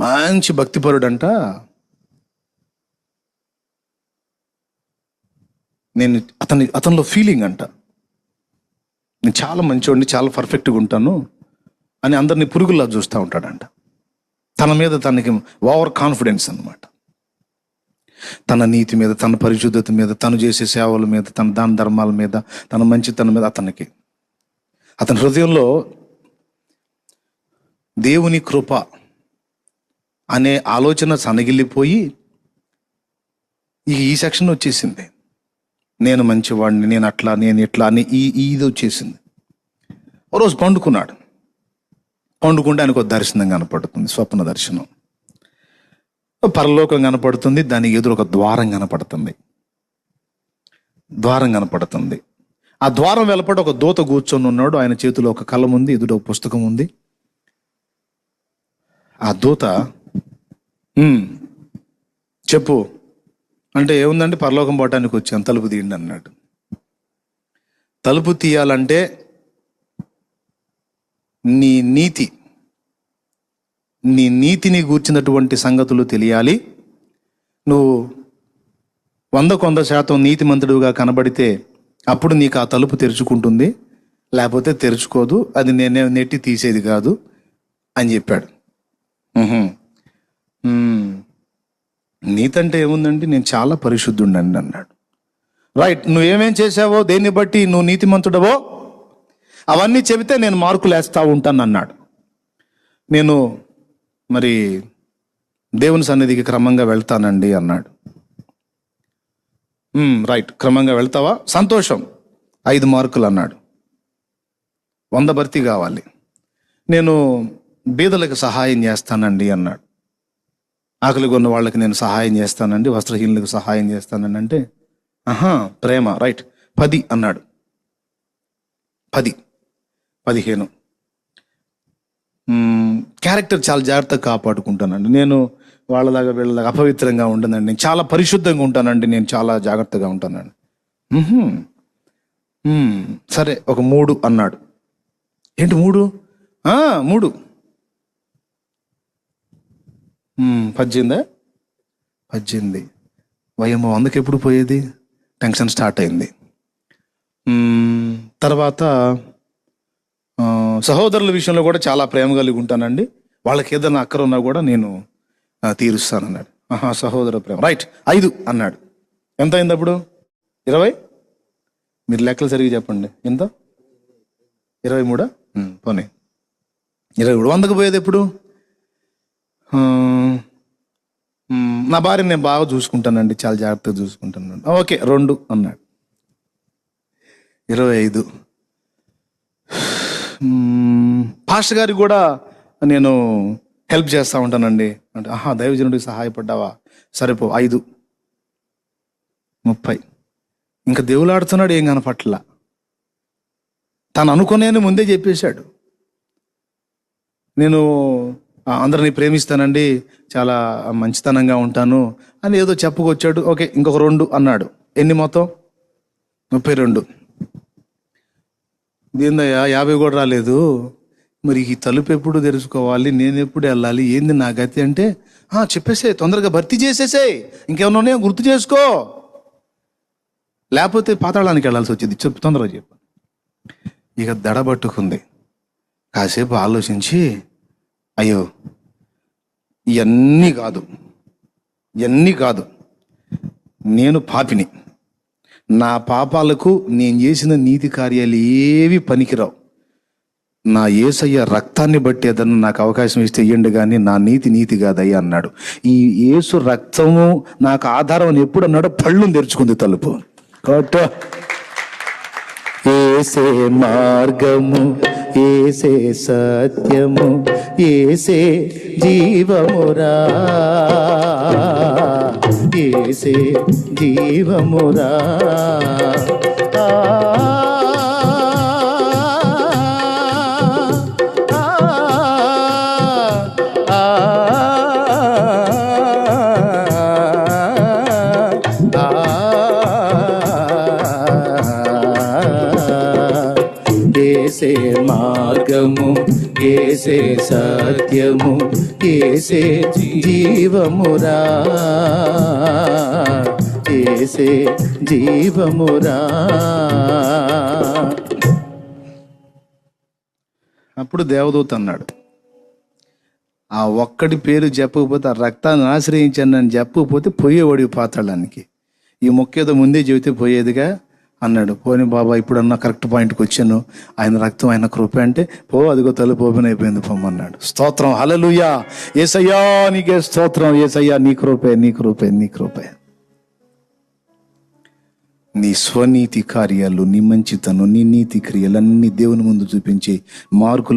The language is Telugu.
మంచి భక్తిపరుడంట. నేను అతని అతనిలో ఫీలింగ్ అంట. నేను చాలా మంచివాడిని చాలా పర్ఫెక్ట్గా ఉంటాను అని అందరినీ పురుగుల్లా చూస్తూ ఉంటాడంట. తన మీద తనకి ఓవర్ కాన్ఫిడెన్స్ అనమాట తన నీతి మీద తన పరిశుద్ధత మీద తను చేసే సేవల మీద తన దాన ధర్మాల మీద తన మంచితనం మీద అతనికి. అతని హృదయంలో దేవుని కృప అనే ఆలోచన సనగిల్లిపోయి ఈ సెక్షన్ వచ్చేసింది. నేను మంచివాడిని నేను అట్లా నేను ఇట్లా అని ఈ ఇది వచ్చేసింది. ఓ రోజు పండుకున్నాడు. పండుకుంటే ఆయనకు ఒక దర్శనం కనపడుతుంది స్వప్న దర్శనం. పరలోకం కనపడుతుంది దాని ఎదురు ఒక ద్వారం కనపడుతుంది. ద్వారం కనపడుతుంది. ఆ ద్వారం వెలపడి ఒక దూత కూర్చొని ఉన్నాడు. ఆయన చేతిలో ఒక కలం ఉంది ఎదుట ఒక పుస్తకం ఉంది ఆ దూత చెప్పు. అంటే ఏముందంటే పరలోకం పోవటానికి వచ్చాను తలుపు తీయండి అన్నాడు. తలుపు తీయాలంటే నీ నీతి నీ నీతిని గూర్చినటువంటి సంగతులు తెలియాలి. నువ్వు వంద కొంద శాతం నీతిమంతుడుగా కనబడితే అప్పుడు నీకు ఆ తలుపు తెరుచుకుంటుంది. లేకపోతే తెరుచుకోదు. అది నేనే నెట్టి తీసేది కాదు అని చెప్పాడు. నీతంటే ఏముందండి? నేను చాలా పరిశుద్ధుండండి అన్నాడు. రైట్ నువ్వేమేం చేసావో దేన్ని బట్టి నువ్వు నీతిమంతుడవో అవన్నీ చెబితే నేను మార్కులు వేస్తా ఉంటాను అన్నాడు. నేను మరి దేవుని సన్నిధికి క్రమంగా వెళ్తానండి అన్నాడు. రైట్ క్రమంగా వెళ్తావా? సంతోషం. ఐదు మార్కులు అన్నాడు. వంద భర్తీ కావాలి. నేను బీదలకు సహాయం చేస్తానండి అన్నాడు. ఆకలి కొన్న వాళ్ళకి నేను సహాయం చేస్తానండి వస్త్రహీనులకు సహాయం చేస్తానని అంటే ఆహా ప్రేమ రైట్. పది అన్నాడు. పది. పదిహేను. క్యారెక్టర్ చాలా జాగ్రత్తగా కాపాడుకుంటానండి. నేను వాళ్ళలాగా వీళ్ళలాగా అపవిత్రంగా ఉండనండి. నేను చాలా పరిశుద్ధంగా ఉంటానండి. నేను చాలా జాగ్రత్తగా ఉంటానండి. సరే ఒక మూడు అన్నాడు. ఏంటి మూడు? మూడు. పద్దెనిమిదా? పద్దెనిమిది. వయమ్మ వందకి ఎప్పుడు పోయేది? టెన్షన్ స్టార్ట్ అయింది. తర్వాత సహోదరుల విషయంలో కూడా చాలా ప్రేమ కలిగి ఉంటానండి. వాళ్ళకి ఏదైనా అక్కర ఉన్నా కూడా నేను ఆ, తీరుస్తానన్నాడు. ఆహా సహోదర ప్రేమ. రైట్ ఐదు అన్నాడు. ఎంత అయింది అప్పుడు? ఇరవై? మీరు లెక్కలు సరిగ్గా చెప్పండి. ఎంత? ఇరవై మూడా? పోనీ. ఇరవై మూడు. వందకు పోయేది ఎప్పుడు? నా భార్యని నేను బాగా చూసుకుంటానండి. చాలా జాగ్రత్తగా చూసుకుంటాను ఓకే రెండు అన్నాడు. ఇరవై ఐదు. పాస్టర్ గారికి కూడా నేను హెల్ప్ చేస్తూ ఉంటానండి. అంటే ఆహా దైవజనుడికి సహాయపడ్డావా? సరిపో ఐదు. ముప్పై. ఇంకా దేవుడు ఆడుతున్నాడు ఏం కనపట్ల. తను అనుకునేది ముందే చెప్పేశాడు. నేను అందరినీ ప్రేమిస్తానండి చాలా మంచితనంగా ఉంటాను అని ఏదో చెప్పుకొచ్చాడు. ఓకే ఇంకొక రెండు అన్నాడు. ఎన్ని మొత్తం? ముప్పై రెండు. ఏందయ్యా యాభై కూడా రాలేదు. మరి ఈ తలుపు ఎప్పుడు తెరుచుకోవాలి? నేను ఎప్పుడు వెళ్ళాలి? ఏంది నా గతి అంటే? చెప్పేసే తొందరగా భర్తీ చేసేసే ఇంకేమన్నా ఉన్నాయో? గుర్తు చేసుకో. లేకపోతే పాతాళానికి వెళ్ళాల్సి వచ్చింది. చెప్పు తొందరగా చెప్పు. ఇక దడబట్టుకుంది. కాసేపు ఆలోచించి అయ్యో ఇవన్నీ కాదు. ఇవన్నీ కాదు. నేను పాపిని. నా పాపాలకు నేను చేసిన నీతి కార్యాలు ఏవి పనికిరావు. నా ఏసయ్య రక్తాన్ని బట్టి ఏదన్నా నాకు అవకాశం ఇస్తే ఇయ్యండి కానీ నా నీతి నీతి కాదయ్యా అన్నాడు. ఈ యేసు రక్తము నాకు ఆధారం అని ఎప్పుడు అన్నాడో పళ్ళు తెరుచుకుంది తలుపు. కొట్ట. ఏసే మార్గము. ఏసే సత్యము ఏసే జీవమురా. ఏసే జీవమురా. ఆ, ఏసే మార్గము ఏసే సత్యము ఏసే జీవమురా. ఏసే జీవమురా. అప్పుడు దేవదూత అన్నాడు ఆ ఒక్కడి పేరు చెప్పకపోతే ఆ రక్తాన్ని ఆశ్రయించాను చెప్పకపోతే చెప్పకపోతే పోయేవాడి పాతాళానికి. ఈ ముఖ్యత ముందే చెబితే పోయేదిగా? అన్నాడు. పోని బాబా ఇప్పుడన్నా కరెక్ట్ పాయింట్కి వచ్చాను. ఆయన రక్తం ఆయన కృప అంటే పో అదిగో తలుపు ఓపెన్ అయిపోయింది పొమ్మన్నాడు స్తోత్రం హలలుయా ఏసయ్యా నీకే స్తోత్రం. ఏసయ్యా నీ కృపే నీ కృపే నీ కృపే. నీ స్వనీతి కార్యాలు నీ మంచితనం నీ నీతి క్రియలన్నీ దేవుని ముందు చూపించి మార్కులు